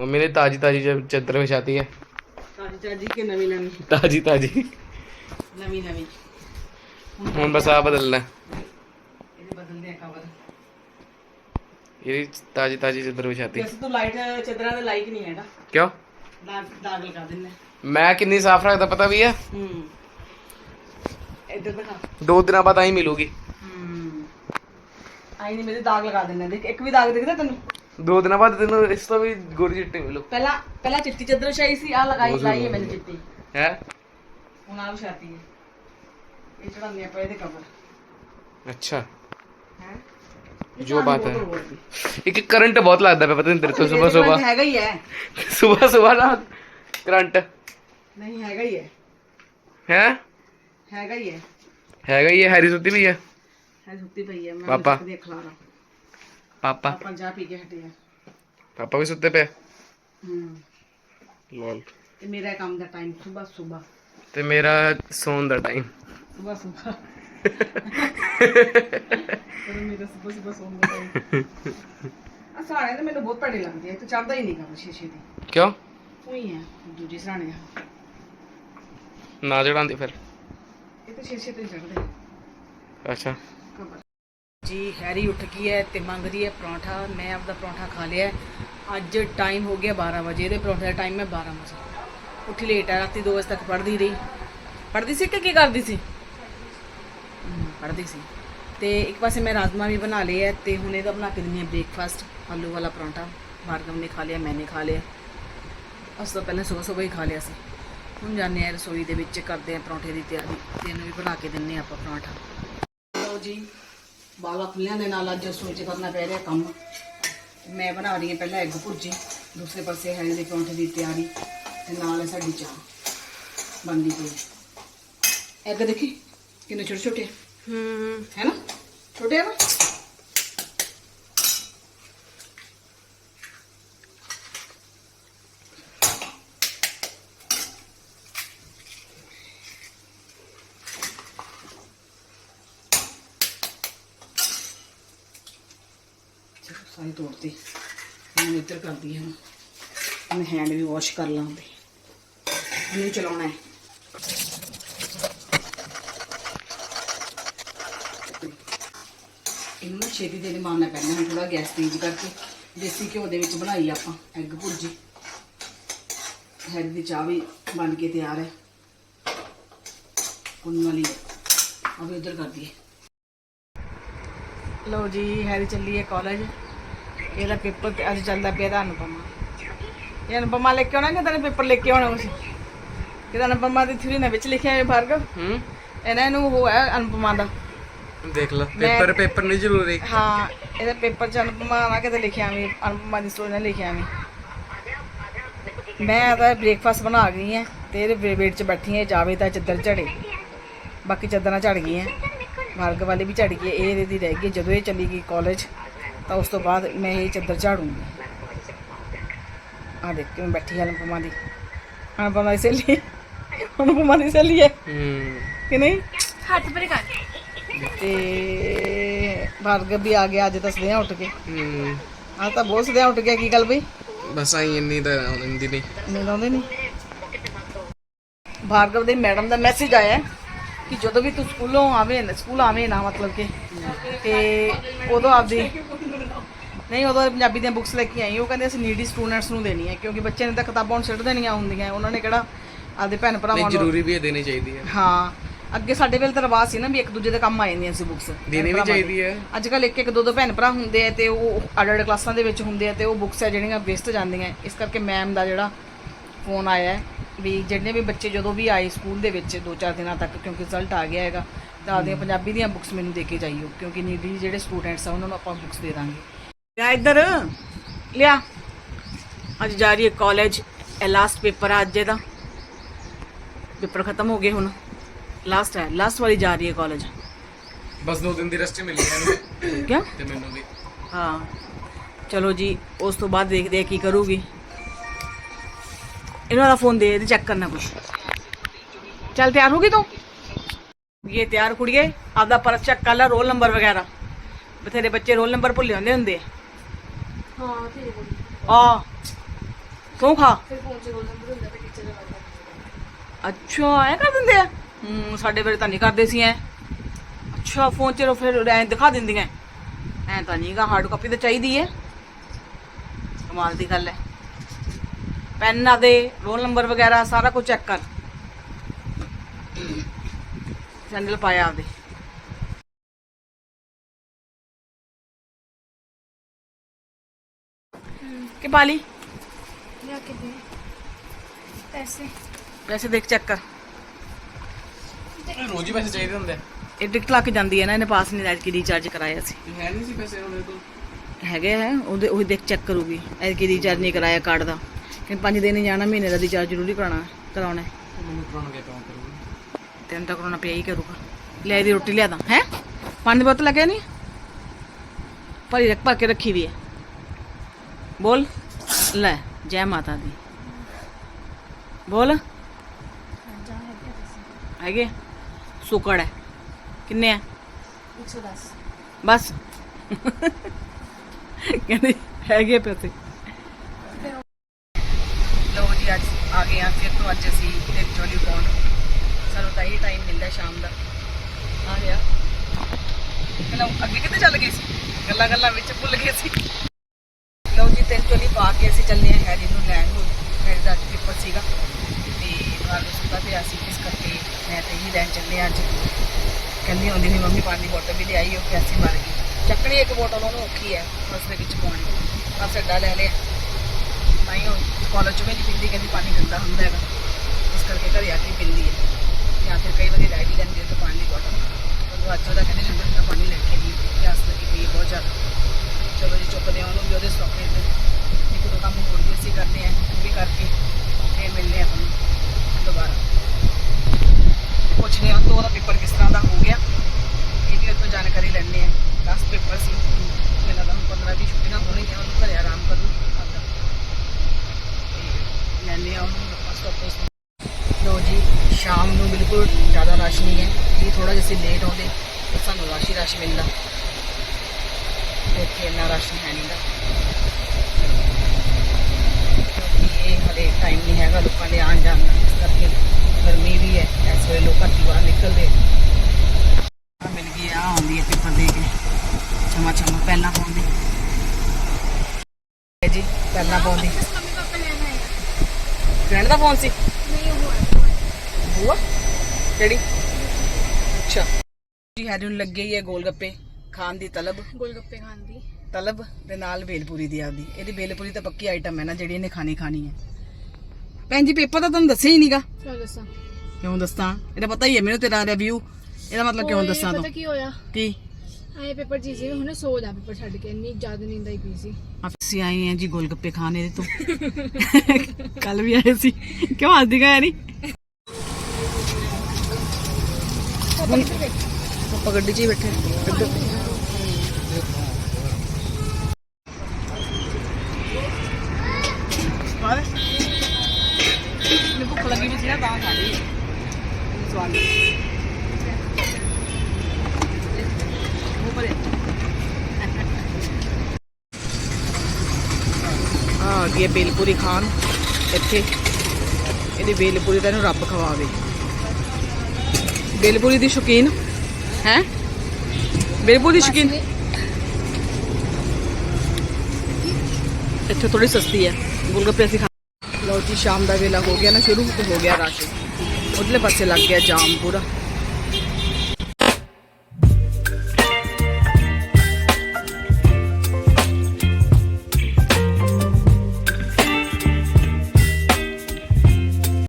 Mummy ने ताजी ताजी जब चादर बिछाती है ਤਾਜੀ ਚਾਜੀ ਕਿ ਨਵੀਂ ਨਵੀਂ ताजी ताजी ਨਵੀਂ ਨਵੀਂ ਹੁਣ ਬਸ ਆ ਬਦਲਣਾ ਹੈ। ਇਹਦੇ ਬਦਲਦੇ ਆ ਕਵਰ ਇਹ ਤਾਜੀ ਤਾਜੀ ਚਾਦਰ ਵਿਛਾਤੀ ਵੈਸੇ ਤੂੰ ਲਾਈਟ ਚਦਰਾਂ ਦੇ ਲਾਈਕ ਨਹੀਂ ਹੈਗਾ ਕਿਉਂ ਦਾਗ ਦਾਗ ਲਗਾ ਦਿੰਨੇ ਮੈਂ ਕਿੰਨੀ ਸਾਫ਼ ਰੱਖਦਾ ਪਤਾ ਵੀ ਹੈ ਹੂੰ ਇੱਧਰ ਦਿਖਾ ਦੋ ਦਿਨਾਂ ਬਾਅਦ ਆਈ ਮਿਲੂਗੀ ਹੂੰ ਆਈ ਨਹੀਂ ਮੇਰੇ ਦਾਗ ਲਗਾ ਦਿੰਨੇ ਦੇਖ ਇੱਕ ਵੀ ਦਾਗ ਦਿਖਦਾ ਤੈਨੂੰ ਦੋ ਦਿਨਾਂ ਬਾਅਦ ਤੈਨੂੰ ਇਸ ਤੋਂ ਵੀ ਗੋਰੀ ਚਿੱਟੀ ਮਿਲੂ। ਪਹਿਲਾਂ ਪਹਿਲਾਂ ਚਿੱਟੀ ਚਦਰ ਵਿਛਾਈ ਸੀ ਆ ਲਗਾਈ ਲਾਈ ਹੈ ਮੈंने ਚਿੱਟੀ। ਹੈ। ਹੁਣ ਆ ਵਿਛਾਤੀ ਹੈ। ਇਹ ਚੜਾਉਂਦੇ ਆਪਾਂ ਇਹਦੇ ਕਵਰ ਅੱਛਾ। ਹੈ? ਜੋ ਬਾਤ ਹੈ। ਇੱਕ ਕਰੰਟ ਬਹੁਤ ਲੱਗਦਾ ਪਿਆ ਪਤਾ ਨਹੀਂ ਤੇਰੇ ਤੋਂ ਸਵੇਰ ਸਵੇਰ। ਹੈਗਾ ਹੀ ਹੈ। ਸਵੇਰ ਸਵੇਰ ਨਾ ਕਰੰਟ ਨਹੀਂ ਹੈਗਾ ਹੀ ਹੈ। ਹੈ? ਹੈਗਾ ਹੀ ਹੈ। ਹੈਗਾ ਹੀ ਹੈ ਹੈਰੀ ਸੁੱਤੀ ਵੀ ਹੈ। ਹੈ ਸੁੱਤੀ ਪਈ ਹੈ ਮੈਂ ਪਾਪਾ। ਦੇਖ ਲਾ ਲਾ। ਪਾਪਾ। ਆਪਾਂ ਚਾਹ ਪੀ ਕੇ ਹਟੇ ਆ। ਪਾਪਾ ਵੀ ਸੁੱਤੇ ਪਏ ਹੂੰ। ਲੋਲ ਇਹ ਮੇਰਾ ਕੰਮ ਦਾ ਟਾਈਮ ਸਵੇਰ ਸਵੇਰ ਤੇ ਮੇਰਾ ਸੌਣ ਦਾ ਟਾਈਮ ਸਵੇਰ ਸਵੇਰ ਪਰ ਮੇਰਾ ਸਵੇਰ ਸਵੇਰ ਸੌਣ ਦਾ ਟਾਈਮ ਆ ਸਾਰਿਆਂ ਦੇ ਮੈਨੂੰ ਬਹੁਤ ਭੜੇ ਲੱਗਦੇ ਆ ਤੂੰ ਚੜਦਾ ਹੀ ਨਹੀਂ ਕੰਮ ਸ਼ੀਸ਼ੇ ਦੀ ਕਿਉਂ? ਉਹੀ ਹੈ ਦੂਜੀ ਸਰਾਣੇ ਆ। ਨਾ ਚੜਾਉਂਦੀ ਫਿਰ। ਇਹ ਤਾਂ ਸ਼ੀਸ਼ੇ ਤੇ ਚੜਦੇ ਅੱਛਾ। ਜੀ, ਹੈਰੀ ਉੱਠ ਗਈ ਹੈ ਤੇ ਮੰਗਦੀ ਹੈ ਪਰੌਂਠਾ। ਮੈਂ ਆਪਦਾ ਪਰੌਂਠਾ ਖਾ ਲਿਆ ਅੱਜ ਟਾਈਮ ਹੋ ਗਿਆ 12 ਵਜੇ। ਇਹਦੇ ਪਰੌਂਠੇ ਦਾ ਟਾਈਮ ਹੈ 12 ਵਜੇ। ਉੱਠੀ ਲੇਟ ਹੈ। ਰਾਤੀ 2 ਵਜੇ ਤੱਕ ਪੜ੍ਹਦੀ ਰਹੀ। ਪੜ੍ਹਦੀ ਸੀ ਕਿ ਕੀ ਕਰਦੀ ਸੀ? ਪੜ੍ਹਦੀ ਸੀ। ਤੇ ਇੱਕ ਪਾਸੇ ਮੈਂ ਰਾਜਮਾ ਵੀ ਬਣਾ ਲਏ ਹੈ ਤੇ ਹੁਣ ਇਹਦਾ ਬਣਾ ਕੇ ਦਿੰਦੀ ਹਾਂ ਬ੍ਰੇਕਫਾਸਟ ਆਲੂ ਵਾਲਾ ਪਰੌਂਠਾ। ਭਾਰਗਵ ਨੇ ਖਾ ਲਿਆ, ਮੈਨੇ ਖਾ ਲਿਆ। ਉਸ ਤੋਂ ਪਹਿਲਾਂ ਸਵੇਰ ਸਵੇਰ ਹੀ ਖਾ ਲਿਆ ਸੀ। ਹੁਣ ਜਾਂਦੇ ਹਾਂ ਰਸੋਈ ਦੇ ਵਿੱਚ, ਕਰਦੇ ਹਾਂ ਪਰੌਂਠੇ ਦੀ ਤਿਆਰੀ। ਤੇ ਇਹਨੂੰ ਵੀ ਬਣਾ ਕੇ ਦਿੰਨੇ ਹਾਂ ਆਪਾਂ ਪਰੌਂਠਾ। ਲਓ ਜੀ ਬਾਲਾ ਖੁੱਲਿਆਂ ਦੇ ਨਾਲ ਅੱਜ ਰਸੋਈ 'ਚ ਕਰਨਾ ਪੈ ਰਿਹਾ ਕੰਮ। ਮੈਂ ਬਣਾ ਰਹੀ ਹਾਂ ਪਹਿਲਾਂ ਐਗ ਭੁਰਜੀ ਦੂਸਰੇ ਪਾਸੇ ਹੈ ਦੇ ਪਰੌਂਠੇ ਦੀ ਤਿਆਰੀ ਤੇ ਨਾਲ ਹੈ ਸਾਡੀ ਚਾਹ। ਬਣਦੀ ਪਈ। ਐਗ ਦੇਖੀ? ਕਿੰਨੇ ਛੋਟੇ ਛੋਟੇ ਹੂੰ। ਹੈ ਨਾ? ਛੋਟੇ ਆ ਨਾ ਚਲੋ ਸਾਰੀ ਤੋੜਤੀ ਮੈਂ ਇੱਧਰ ਕਰਦੀ ਹਾਂ ਮੈਂ ਹੈਂਡ ਵੀ ਵਾਸ਼ ਕਰ ਲਾਂਗੇ ਇਹਨੂੰ ਚਲਾਉਣਾ ਹੈ ਇਹਨੂੰ ਨਾ ਛੇਤੀ ਦੇ ਮਾਰਨਾ ਪੈਂਦਾ ਹੁਣ ਥੋੜਾ ਗੈਸ ਤੇਜ਼ ਕਰਕੇ ਦੇਸੀ ਘਿਓ ਦੇ ਵਿੱਚ ਬਣਾਈ ਆਪਾਂ ਐਗ ਭੁਰਜੀ ਹੈਡ ਦੀ ਚਾਹ ਵੀ ਬਣ ਕੇ ਤਿਆਰ ਹੈ ਹੁਣ ਵਾਲੀ ਆ ਵੀ ਉਧਰ ਕਰ ਦਈਏ ਲਓ ਜੀ ਹੈਰੀ ਚੱਲੀ ਹੈ ਕਾਲਜ ਇਹਦਾ ਪੇਪਰ ਅੱਜ ਚੱਲਦਾ ਪਿਆ ਦਾ ਅਨੁਪਮਾ। ਇਹ ਅਨੁਪਮਾ ਲੈ ਕੇ ਆਉਣਾ ਕਿ ਤੈਨੂੰ ਪੇਪਰ ਲੈ ਕੇ ਆਉਣਾ ਕੁਛ? ਕਿਹਦਾ ਅਨੁਪਮਾ ਦੀ ਥਿਊਰੀ ਨੇ ਵਿੱਚ ਲਿਖਿਆ ਹੈ ਭਾਰਗਵ ਹੂੰ। ਇਹਨਾਂ ਨੂੰ ਉਹ ਹੈ ਅਨੁਪਮਾ ਦਾ। ਦੇਖ ਲੈ ਪੇਪਰ ਪੇਪਰ ਨਹੀਂ ਜ਼ਰੂਰੀ। ਹਾਂ ਇਹਦੇ ਪੇਪਰ ਚ ਅਨੁਪਮਾ ਨਾ ਕਿਤੇ ਲਿਖਿਆ ਵੀ ਅਨੁਪਮਾ ਦੀ ਸਟੋਰੀ ਨਾਲ ਲਿਖਿਆ ਵੀ। ਮੈਂ ਤਾਂ ਬ੍ਰੇਕਫਾਸਟ ਬਣਾ ਗਈ ਹੈ ਤੇ ਇਹਦੇ ਵੇਟ ਚ ਬੈਠੀ ਹੈ ਜਾਵੇ ਤਾਂ ਚੱਦਰ ਝੜੇ। ਬਾਕੀ ਚੱਦਰਾਂ ਝੜ ਗਈਆਂ। ਮਾਰਗ ਵਾਲੀ ਵੀ ਝੜ ਹੈ, ਇਹ ਇਹਦੀ ਰਹਿ ਗਈ ਜਦੋਂ ਇਹ ਚਲੀ ਗਈ ਕਾਲਜ ਤਾਂ ਉਸ ਤੋਂ ਬਾਅਦ ਮੈਂ ਇਹ ਚੱਦਰ ਝਾੜੂੰਗੀ। ਆ ਦੇਖ ਕਿਵੇਂ ਬੈਠੀ ਹੈ ਅਨੁਪਮਾ ਦੀ। ਅਨੁਪਮਾ ਦੀ ਸਹੇਲੀ ਅਨੁਪਮਾ ਦੀ ਸਹੇਲੀ ਹੈ। ਹੂੰ। ਕਿ ਨਹੀਂ? ਹੱਥ ਪਰੇ ਕਰ। ਤੇ ਭਾਰਗਵ ਵੀ ਆ ਗਿਆ ਅੱਜ ਦੱਸਦੇ ਆ ਉੱਠ ਕੇ। ਹੂੰ। ਆ ਤਾਂ ਬਹੁਤ ਸਦਿਆ ਉੱਠ ਗਿਆ ਕੀ ਗੱਲ ਬਈ? ਬਸ ਆਈ ਇੰਨੀ ਤਾਂ ਹੁੰਦੀ ਨਹੀਂ। ਨੀਂਦ ਆਉਂਦੀ ਨਹੀਂ। ਭਾਰਗਵ ਦੇ ਮੈਡਮ ਦਾ ਮੈਸੇਜ ਆਇਆ ਕਿ ਜਦੋਂ ਵੀ ਤੂੰ ਸਕੂਲੋਂ ਆਵੇਂ ਸਕੂਲ ਆਵੇਂ ਨਾ ਮਤਲਬ ਕਿ। ਤੇ ਉਦੋਂ ਆਪਦੀ ਨਹੀਂ ਉਦੋਂ ਪੰਜਾਬੀ ਦੀਆਂ ਬੁੱਕਸ ਲੈ ਕੇ ਆਈ ਉਹ ਕਹਿੰਦੇ ਅਸੀਂ ਨੀਡੀ ਸਟੂਡੈਂਟਸ ਨੂੰ ਦੇਣੀ ਹੈ ਕਿਉਂਕਿ ਬੱਚੇ ਨੇ ਤਾਂ ਕਿਤਾਬਾਂ ਹੁਣ ਸਿੱਟ ਦੇਣੀਆਂ ਹੁੰਦੀਆਂ ਉਹਨਾਂ ਨੇ ਕਿਹੜਾ ਆਪਦੇ ਭੈਣ ਭਰਾਵਾਂ ਨਹੀਂ ਨੂੰ ਜ਼ਰੂਰੀ ਵੀ ਇਹ ਦੇਣੀ ਚਾਹੀਦੀ ਹੈ। ਹਾਂ ਅੱਗੇ ਸਾਡੇ ਵੇਲੇ ਤਾਂ ਰਿਵਾਜ ਸੀ ਨਾ ਵੀ ਇੱਕ ਦੂਜੇ ਦੇ ਕੰਮ ਆ ਜਾਂਦੀਆਂ ਸੀ ਬੁੱਕਸ ਦੇਣੀ ਵੀ ਚਾਹੀਦੀ ਹੈ। ਅੱਜ ਕੱਲ ਇੱਕ ਇੱਕ ਦੋ ਦੋ ਭੈਣ ਭਰਾ ਹੁੰਦੇ ਆ ਤੇ ਉਹ ਅੱਡ ਅੱਡ ਕਲਾਸਾਂ ਦੇ ਵਿੱਚ ਹੁੰਦੇ ਆ ਤੇ ਉਹ ਬੁੱਕਸ ਆ ਜਿਹੜੀਆਂ ਵੇਸਟ ਜਾਂਦੀਆਂ ਇਸ ਕਰਕੇ ਮੈਮ ਦਾ ਜਿਹੜਾ ਫੋਨ ਆਇਆ ਵੀ ਜਿਹੜੇ ਵੀ ਬੱਚੇ ਜਦੋਂ ਵੀ ਆਏ ਸਕੂਲ ਦੇ ਵਿੱਚ ਦੋ ਚਾਰ ਦਿਨਾਂ ਤੱਕ ਕਿਉਂਕਿ ਰਿਜ਼ਲਟ ਆ ਗਿਆ ਹੈਗਾ ਤਾਂ ਆਪਦੀਆਂ ਪੰਜਾਬੀ ਦੀਆਂ ਬੁੱਕਸ ਮੈਨੂੰ ਦੇ ਕੇ ਜਾਈਓ ਕਿਉਂਕਿ ਨੀਡੀ ਜਿਹੜੇ ਸਟੂਡੈਂਟਸ ਆ ਉਹਨਾਂ ਨੂੰ ਆਪਾਂ ਬੁੱਕਸ ਦੇ ਦਾਂਗੇ। ਲਿਆ ਇੱਧਰ। ਲਿਆ। ਅੱਜ ਜਾ ਰਹੀ ਹੈ ਕਾਲਜ ਇਹ ਲਾਸਟ ਪੇਪਰ ਆ ਅੱਜ ਇਹਦਾ। ਪੇਪਰ ਖਤਮ ਹੋ ਗਏ ਹੁਣ। ਲਾਸਟ ਹੈ ਲਾਸਟ ਵਾਲੀ ਜਾ ਰਹੀ ਹੈ ਕਾਲਜ ਬਸ ਦੋ ਦਿਨ ਦੀ ਰੈਸਟ ਮਿਲੀ ਹੈ ਇਹਨੂੰ। ਕਿਆ? ਤੇ ਮੈਨੂੰ ਵੀ। ਹਾਂ। ਚਲੋ ਜੀ ਉਸ ਤੋਂ ਬਾਅਦ ਦੇਖਦੇ ਆ ਕੀ ਕਰੂਗੀ। ਇਹਨਾਂ ਦਾ ਫੋਨ ਦੇ ਦੇ ਚੈੱਕ ਕਰਨਾ ਕੁਛ। ਚੱਲ ਤਿਆਰ ਹੋ ਗਈ ਤੂੰ? ਇਹ ਤਿਆਰ ਕੁੜੀਏ ਆਪਦਾ ਪਰਸ ਚੈੱਕ ਕਰ ਲੈ ਰੋਲ ਨੰਬਰ ਵਗੈਰਾ। ਬਥੇਰੇ ਬੱਚੇ ਰੋਲ ਨੰਬਰ ਭੁੱਲੇ ਹੁੰਦੇ ਹੁੰਦੇ ਹਾਂ ਠੀਕ ਹੈ। ਆ ਤੂੰ ਖਾ? ਫਿਰ ਫੋਨ 'ਚ ਰੋਲ ਨੰਬਰ ਹੁੰਦਾ ਤੇ ਟੀਚਰ ਦਾ ਲੱਗਦਾ ਅੱਛਾ ਐ ਕਰ ਦਿੰਦੇ ਆ? ਹੂੰ ਸਾਡੇ ਵੇਲੇ ਤਾਂ ਨਹੀਂ ਕਰਦੇ ਸੀ ਐ। ਅੱਛਾ ਫੋਨ 'ਚ ਫਿਰ ਐ ਦਿਖਾ ਦਿੰਦੀਆਂ ਐ। ਤਾਂ ਨਹੀਂਗਾ ਹਾਰਡ ਕਾਪੀ ਤਾਂ ਚਾਹੀਦੀ ਐ। ਕਮਾਲ ਦੀ ਗੱਲ ਐ। ਪੈਨਾਂ ਦੇ ਰੋਲ ਨੰਬਰ ਵਗੈਰਾ ਸਾਰਾ ਕੁਝ ਚੈੱਕ ਕਰ। ਸੈਂਡਲ ਪਾਇਆ ਆਪਦੇ। ਕਿ ਪਾਲੀ ਲਿਆ ਕੇ ਦੇ। ਪੈਸੇ। ਦੇਖ ਚੈੱਕ ਕਰ। ਰੋਜ਼ ਹੀ ਪੈਸੇ ਚਾਹੀਦੇ ਹੁੰਦੇ ਇਹ ਟਿਕਟ ਲਾ ਕੇ ਜਾਂਦੀ ਹੈ ਨਾ ਇਹਨੇ ਪਾਸ ਨਹੀਂ ਐਤਕੀ ਰੀਚਾਰਜ ਕਰਾਇਆ ਸੀ। ਹੈ ਨਹੀਂ ਸੀ ਪੈਸੇ ਉਹਦੇ ਕੋਲ। ਹੈਗੇ ਹੈ ਉਹਦੇ ਉਹ ਦੇਖ ਚੈੱਕ ਕਰੂਗੀ। ਐਤਕੀ ਰੀਚਾਰਜ ਨਹੀਂ ਕਰਾਇਆ ਕਾਰਡ ਦਾ। ਕਿ ਪੰਜ ਦਿਨ ਹੀ ਜਾਣਾ ਮਹੀਨੇ ਦਾ ਰੀਚਾਰਜ ਜ਼ਰੂਰੀ ਕਰਾਉਣਾ ਕਰਾਉਣਾ ਹੈ। ਮੈਨੂੰ ਕਰਾਉਣ ਗਿਆ ਕੰਮ ਕਰੂਗੀ ਤੈਨੂੰ ਤਾਂ ਕਰਾਉਣਾ ਪਿਆ ਹੀ ਕਰੂਗਾ। ਲੈ ਇਹਦੀ ਰੋਟੀ ਲਿਆਦਾ ਹੈ? ਪਾਣੀ ਦੀ ਬੋਤਲ ਲੱਗਿਆ ਨਹੀਂ ਭਰੀ ਰੱਖ ਭਰ ਕੇ ਰੱਖੀ ਵੀ ਹੈ ਬੋਲ। ਲੈ, ਜੈ ਮਾਤਾ ਦੀ। ਬੋਲ। ਜਾ ਹੈਗੇ? ਸੁਕੜ ਹੈ। ਕਿੰਨੇ ਆ 110 ਬਸ। ਕਹਿੰਦੇ ਹੈਗੇ ਪੈਸੇ ਲੋ ਜੀ, ਅੱਜ ਆ ਗਏ ਆ ਫਿਰ ਤੋਂ ਅੱਜ ਅਸੀਂ ਤੇ ਪੌਂਡ ਸਾਨੂੰ ਤਾਂ ਇਹ ਟਾਈਮ ਮਿਲਦਾ ਸ਼ਾਮ ਦਾ। ਆ ਗਿਆ। ਪਹਿਲਾਂ ਅੱਗੇ ਕਿੱਥੇ ਚੱਲ ਗਏ ਸੀ? ਗੱਲਾਂ ਗੱਲਾਂ ਵਿੱਚ ਭੁੱਲ ਗਏ ਸੀ। ਲੋ ਪਾ ਕੇ ਅਸੀਂ ਚੱਲੇ ਆ ਹੈਰੀ ਨੂੰ ਲੈਣ ਨੂੰ। ਮੇਰੇ ਦਾ ਅੱਜ ਪੇਪਰ ਸੀਗਾ। ਤੇ ਨਾਲ ਨੂੰ ਸੁੱਤਾ ਪਿਆ ਸੀ ਇਸ ਕਰਕੇ ਮੈਂ ਤੇ ਹੀ ਲੈਣ ਚੱਲੇ ਆ ਅੱਜ। ਕਹਿੰਦੀ ਹੁੰਦੀ ਸੀ, ਮੰਮੀ ਪਾਣੀ ਦੀ ਬੋਤਲ ਵੀ ਲਿਆਈ, ਉਹ ਪਿਆਸੀ ਮਰ ਗਈ। ਚੱਕਣੀ ਇੱਕ ਬੋਟਲ ਉਹਨੂੰ ਔਖੀ ਹੈ, ਬਸ ਦੇ ਵਿੱਚ ਪਾਉਣੀ। ਬਸ ਅੱਡਾ ਲੈ ਲਿਆ। ਤਾਂ ਹੀ ਉਹ ਕਾਲਜ ਚ ਵੀ ਨਹੀਂ ਪੀਂਦੀ, ਕਹਿੰਦੀ ਪਾਣੀ ਗੰਦਾ ਹੁੰਦਾ ਹੈਗਾ। ਇਸ ਕਰਕੇ ਘਰੇ ਆ ਕੇ ਪੀਂਦੀ ਹੈ। ਜਾਂ ਫਿਰ ਕਈ ਵਾਰੀ ਡੈਡੀ ਲੈਂਦੀ ਹੈ ਤਾਂ ਪਾਣੀ ਦੀ ਬੋਟਲ ਉਹ ਅੱਜ ਉਹਦਾ ਕਹਿੰਦੇ ਠੰਡਾ ਠੰਡਾ ਪਾਣੀ ਲੈ ਕੇ ਨਹੀਂ ਪਿਆਸ ਲੱਗੀ ਪਈ ਬਹੁਤ ਜ਼ਿਆਦਾ। ਚਲੋ ਜੀ, ਚੁੱਕਦੇ ਹਾਂ ਉਹਨੂੰ ਵੀ ਉਹਦੇ ਸਟਾਪੇ ਤੇ ਇੱਕ ਦੋ ਕੰਮ ਹੋਰ ਵੀ ਕਰਦੇ ਹਾਂ ਉਹ ਵੀ ਕਰਕੇ ਤੇ ਮਿਲਦੇ ਆ ਤੁਹਾਨੂੰ ਦੁਬਾਰਾ। ਪੁੱਛਨੇ ਆ ਤੋਂ ਉਹਦਾ ਪੇਪਰ ਕਿਸ ਤਰ੍ਹਾਂ ਦਾ ਹੋ ਗਿਆ, ਇਹ ਵੀ ਉੱਥੋਂ ਜਾਣਕਾਰੀ ਲੈਣੇ ਆ। ਲਾਸਟ ਪੇਪਰ ਸੀ। ਮੈਨੂੰ ਲੱਗਦਾ ਹੁਣ 15 20 ਛੁੱਟੀਆਂ ਹੋਣਗੀਆਂ, ਉਹਨੂੰ ਘਰੇ ਆਰਾਮ ਕਰੂ। ਆਪਦਾ ਤੇ ਲੈਣੇ ਆ ਉਹਨੂੰ ਫਸਟ ਆਫ ਲੋ ਜੀ, ਸ਼ਾਮ ਨੂੰ ਬਿਲਕੁਲ ਜ਼ਿਆਦਾ ਰਸ਼ ਨਹੀਂ ਹੈ। ਇਹ ਥੋੜਾ ਜਿਹਾ ਅਸੀਂ ਲੇਟ ਆਉਂਦੇ, ਤਾਂ ਸਾਨੂੰ ਰਸ਼ ਹੀ ਰਸ਼ ਮਿਲਦਾ। ਇੱਥੇ ਇੰਨਾ ਰਸ਼ ਨਹੀਂ ਹੈ ਨਹੀਂ ਦਾ ਇਹ ਹਲੇ ਟਾਈਮ ਨਹੀਂ ਹੈਗਾ ਲੋਕਾਂ ਦੇ ਆਉਣ ਜਾਣ ਦਾ। ਕਰਕੇ ਗਰਮੀ ਵੀ ਹੈ ਇਸ ਵੇਲੇ ਲੋਕ ਘੱਟ ਹੀ ਬਾਹਰ ਨਿਕਲਦੇ। ਆ ਮਿਲ ਗਈ ਆ ਆਉਂਦੀ ਹੈ ਪੇਪਰ ਦੇ ਕੇ। ਚਮਾ ਚਮਾ ਪਹਿਲਾਂ ਪਾਉਂਦੀ। ਹੈ ਜੀ ਪਹਿਲਾਂ ਪਾਉਂਦੀ। ਫਰੈਂਡ ਦਾ ਫੋਨ ਸੀ? ਨਹੀਂ ਉਹ ਬੂਆ? ਕਿਹੜੀ? ਅੱਛਾ। ਜੀ ਹੈਰੀ ਨੂੰ ਲੱਗੇ ਹੀ ਹੈ ਗੋਲ ਗੱਪੇ ਖਾਣ ਦੀ ਤਲਬ। ਗੋਲਗੱਪੇ ਖਾਣ ਦੀ। ਤਲਬ ਦੇ ਨਾਲ ਬੇਲਪੂਰੀ ਦੀ ਆਪਦੀ। ਇਹਦੀ ਬੇਲਪੂਰੀ ਤਾਂ ਪੱਕੀ ਆਈਟਮ ਹੈ ਨਾ ਜਿਹੜੀ ਇਹਨੇ ਖਾਣੀ ਖਾਣੀ ਹੈ। ਭੈਣ ਜੀ ਪੇਪਰ ਤਾਂ ਤੁਹਾਨੂੰ ਦੱਸਿਆ ਹੀ ਨਹੀਂਗਾ ਚਲ ਦੱਸਾਂ। ਕਿਉਂ ਦੱਸਾਂ? ਇਹਦਾ ਪਤਾ ਹੀ ਹੈ ਮੈਨੂੰ ਤੇਰਾ ਰਿਵਿਊ ਇਹਦਾ ਮਤਲਬ ਕਿਉਂ ਦੱਸਾਂ ਪਤਾ ਤੂੰ? ਕੀ ਹੋਇਆ? ਕੀ? ਆਏ ਪੇਪਰ ਜੀ ਸੀ ਹੁਣੇ ਸੋ ਜਾ ਪੇਪਰ ਛੱਡ ਕੇ ਇੰਨੀ ਜ਼ਿਆਦਾ ਨੀਂਦ ਆਈ ਪਈ ਸੀ। ਅਸੀਂ ਆਏ ਹਾਂ ਜੀ ਗੋਲਗੱਪੇ ਖਾਣ ਇਹਦੇ ਤੋਂ। ਕੱਲ ਵੀ ਆਏ ਸੀ। ਕਿਉਂ ਹੱਸਦੀ ਗਏ? ਨਹੀਂ ਆਪਾਂ ਗੱਡੀ 'ਚ ਹੀ ਬੈਠੇ। ਆ ਗਈ ਹੈ ਬੇਲਪੂਰੀ ਖਾਨ। ਇੱਥੇ ਇਹਦੀ ਬੇਲਪੂਰੀ ਤਾਂ ਇਹਨੂੰ ਰੱਬ ਖਵਾਵੇ। ਬੇਲਪੂਰੀ ਦੀ ਸ਼ੌਕੀਨ ਹੈ? ਬੇਲਪੂਰੀ ਦੀ ਸ਼ੌਕੀਨ ਇੱਥੇ ਥੋੜੀ ਸਸਤੀ ਹੈ। ਗੋਲਗੱਪੇ ਅਸੀਂ ਖਾ ਲਓ ਜੀ, ਸ਼ਾਮ ਦਾ ਵੇਲਾ ਹੋ ਗਿਆ ਨਾ, ਸ਼ੁਰੂ ਤੇ ਹੋ ਗਿਆ ਰਸ਼ ਉਧਰਲੇ ਪਾਸੇ ਲੱਗ ਗਿਆ ਜਾਮ ਪੂਰਾ।